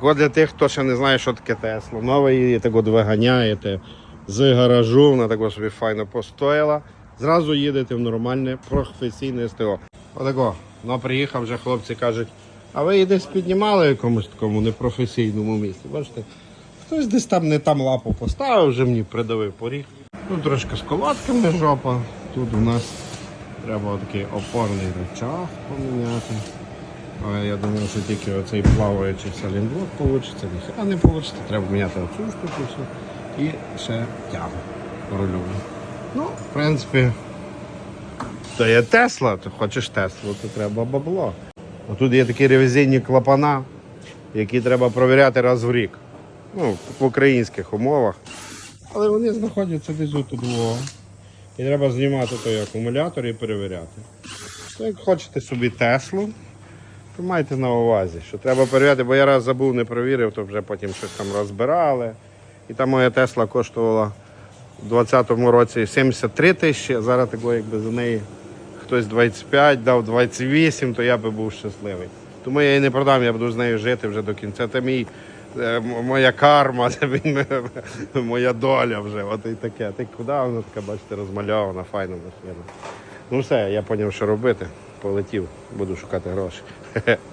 Тако для тих, хто ще не знає, що таке Тесла. Нове її так от виганяєте з гаражу, вона так собі файно постояла. Зразу їдете в нормальне професійне СТО. Отако. Ну, приїхав вже хлопці кажуть, а ви її десь піднімали в якомусь такому непрофесійному місці. Бачите, хтось десь там не там лапу поставив, вже мені придавив поріг. Ну, трошки з колодками жопа. Тут у нас треба такий опорний рычаг поміняти. Але я думаю, що тільки оцей плаваючий салінблок вийде, ніхера не вийде. Треба міняти оцю штуку всю і ще тягу рульову. Ну, в принципі, то є Тесла, ти хочеш Теслу, то треба бабло. Тут є такі ревізійні клапана, які треба провіряти раз в рік. Ну, в українських умовах. Але вони знаходяться десь тут двого. І треба знімати той акумулятор і перевіряти. То як хочете собі Теслу, то майте на увазі, що треба перевіряти, бо я раз забув, не перевірив, то вже потім щось там розбирали. І там моя Тесла коштувала у 2020 році 73 тисячі, а зараз такого, якби за неї хтось 25 дав 28, то я би був щасливий. Тому я її не продам, я буду з нею жити вже до кінця. Це мій, е, моя карма, це моя доля вже. От і таке. Ти куди вона така, бачите, розмальована, файна машина. Ну все, я зрозумів, що робити. Полетів, буду шукати гроші.